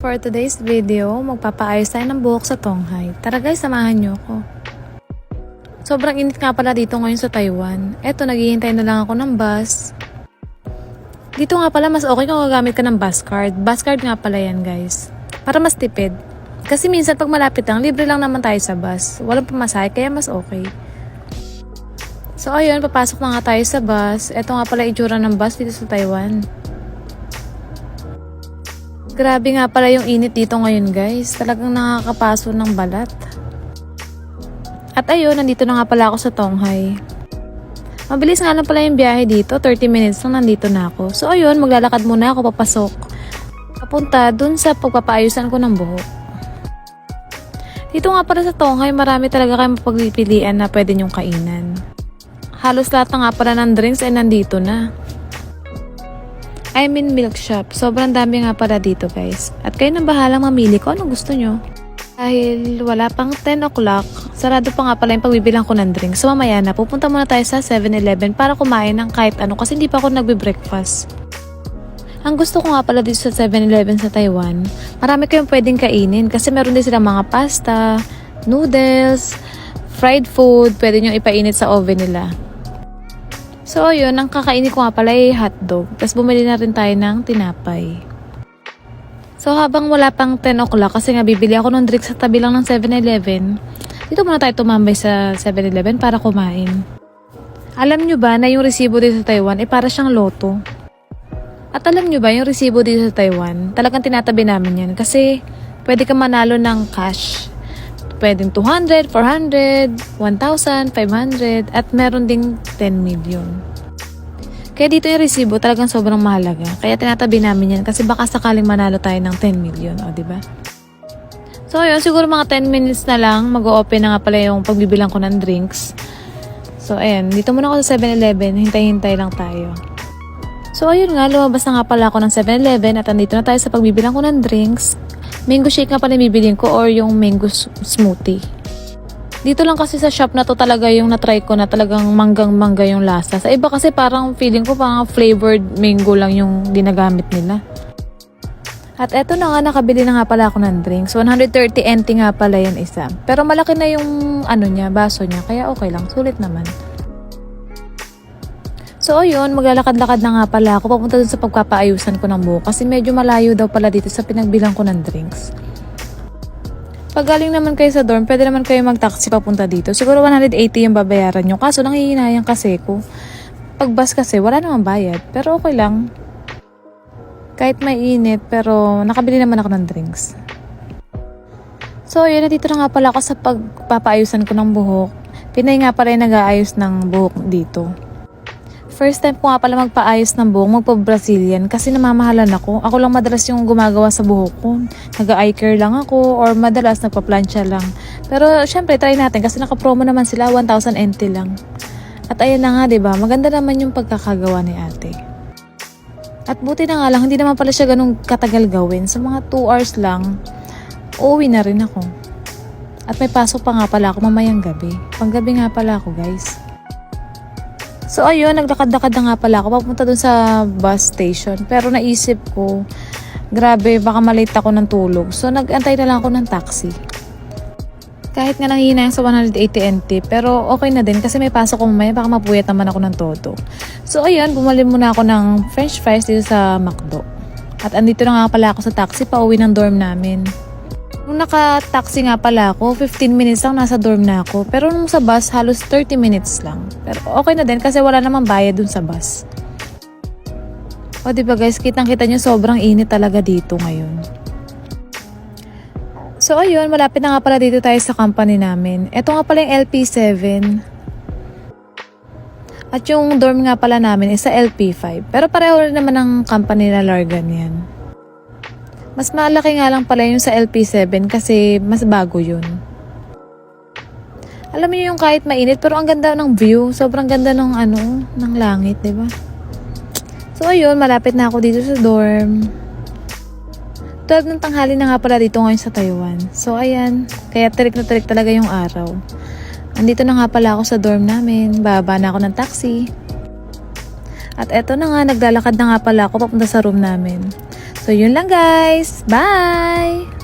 For today's video, magpapaayos tayo ng buhok sa Tonghai. Tara guys, samahan niyo ako. Sobrang init nga pala dito ngayon sa Taiwan. Eto, naghihintay na lang ako ng bus. Dito nga pala, mas okay kung gagamit ka ng bus card. Bus card nga pala yan guys. Para mas tipid. Kasi minsan pag malapit lang, libre lang naman tayo sa bus. Walang pamasahe, kaya mas okay. So ayun, papasok na nga tayo sa bus. Eto nga pala itsura ng bus dito sa Taiwan. Grabe nga pala yung init dito ngayon guys. Talagang nakakapaso ng balat. At ayun, nandito na nga pala ako sa Tonghai. Mabilis nga lang pala yung biyahe dito. 30 minutes lang nandito na ako. So ayun, maglalakad muna ako papasok. Papunta dun sa pagpapaayusan ko ng buhok. Dito nga pala sa Tonghai, marami talaga kayong mapagpipilian na pwede nyong kainan. Halos lahat na nga pala ng drinks ay nandito na. I mean milk shop. Sobrang dami nga pala dito guys. At kayo nang bahalang mamili ko anong gusto nyo. Dahil wala pang 10 o'clock, sarado pa nga pala yung pagbibilang ko ng drinks. So mamaya na, pupunta muna tayo sa 7-Eleven para kumain ng kahit ano kasi hindi pa ako nagbe-breakfast. Ang gusto ko nga pala dito sa 7-Eleven sa Taiwan, marami kayong pwedeng kainin kasi meron din silang mga pasta, noodles, fried food, pwede nyo ipainit sa oven nila. So, yun, ang kakainin ko nga pala ay hotdog. Tapos bumili na rin tayo ng tinapay. So, habang wala pang 10 o'clock, kasi nga bibili ako ng drinks sa tabi lang ng 7-Eleven, dito muna tayo tumambay sa 7-Eleven para kumain. Alam nyo ba na yung resibo dito sa Taiwan ay para siyang loto? At alam nyo ba yung resibo dito sa Taiwan, talagang tinatabi namin yan kasi pwede ka manalo ng cash. Pwedeng 200, 400, 1,000, 500, at meron ding 10 million. Kaya dito yung resibo talagang sobrang mahalaga. Kaya tinatabi namin yan kasi baka sakaling manalo tayo ng 10 million, o di ba? So yun, siguro mga 10 minutes na lang, mag-open na nga pala yung pagbibilang ko ng drinks. So ayan, dito muna ako sa 7-Eleven, hintay-hintay lang tayo. So ayun nga, lumabas na nga pala ako ng 7-Eleven at andito na tayo sa pagbibilang ko ng drinks. Mango shake nga pala bibiliin ko or yung mango smoothie. Dito lang kasi sa shop na to talaga yung na-try ko na talagang manggang-mangga yung lasa. Sa iba kasi parang feeling ko parang flavored mango lang yung dinagamit nila. At eto na nga, nakabili na nga pala ako ng drinks. 130 NT nga pala yan isa. Pero malaki na yung ano niya, baso niya. Kaya okay lang, sulit naman. So ayun, maglalakad-lakad na nga pala ako papunta dun sa pagpapaayusan ko ng buhok kasi medyo malayo daw pala dito sa pinagbilang ko ng drinks. Pag galing naman kayo sa dorm, pwede naman kayo mag-taxi papunta dito. Siguro 180 yung babayaran nyo. Kaso nangihinayang kasi ko. Pag bus kasi, wala namang bayad. Pero okay lang. Kahit may init, pero nakabili naman ako ng drinks. So, yun, nandito na nga pala ako sa pagpapaayusan ko ng buhok. Pinay nga pala yung nag-aayos ng buhok dito. First time ko nga pala magpaayos ng buhok, magpa-Brazilian kasi namamahalan ako. Ako lang madalas yung gumagawa sa buhok ko. Nag-eye care lang ako or madalas nagpa-plancha lang. Pero syempre, try natin kasi naka-promo naman sila, 1,000 NT lang. At ayan na nga, 'di ba? Maganda naman yung pagkakagawa ni ate. At buti na nga lang, hindi naman pala siya ganun katagal gawin. Sa mga 2 hours lang, uuwi na rin ako. At may pasok pa nga pala ako mamayang gabi. Panggabi nga pala ako, guys. So ayun, naglakad-lakad na nga pala ako papunta dun sa bus station. Pero naisip ko, grabe, baka malate ako ng tulog. So nag-antay na lang ako ng taxi. Kahit nga nanghihinayang sa 180 NT, pero okay na din kasi may pasok ko mamaya, baka mapuyat naman ako ng todo. So ayun, bumalik muna ako ng french fries dito sa McDo. At andito na nga pala ako sa taxi, pauwi ng dorm namin. Nung naka-taxi nga pala ako, 15 minutes lang nasa dorm na ako. Pero nung sa bus, halos 30 minutes lang. Pero okay na din kasi wala namang bayad dun sa bus. O diba guys, kitang-kita nyo sobrang init talaga dito ngayon. So ayun, malapit na nga pala dito tayo sa company namin. Ito nga pala yung LP7. At yung dorm nga pala namin is sa LP5. Pero pareho rin naman ng company na Largan yan. Mas malaki nga lang pala yung sa LP7 kasi mas bago yun. Alam niyo yung kahit mainit pero ang ganda ng view. Sobrang ganda ng ano, ng langit, 'di ba? So ayun, malapit na ako dito sa dorm. 12 ng tanghali na nga pala dito ngayon sa Taiwan. So ayan, kaya tirik na tirik talaga yung araw. Andito na nga pala ako sa dorm namin. Bababa na ako ng taxi. At eto na nga, naglalakad na nga pala ako papunta sa room namin. So yun lang guys. Bye!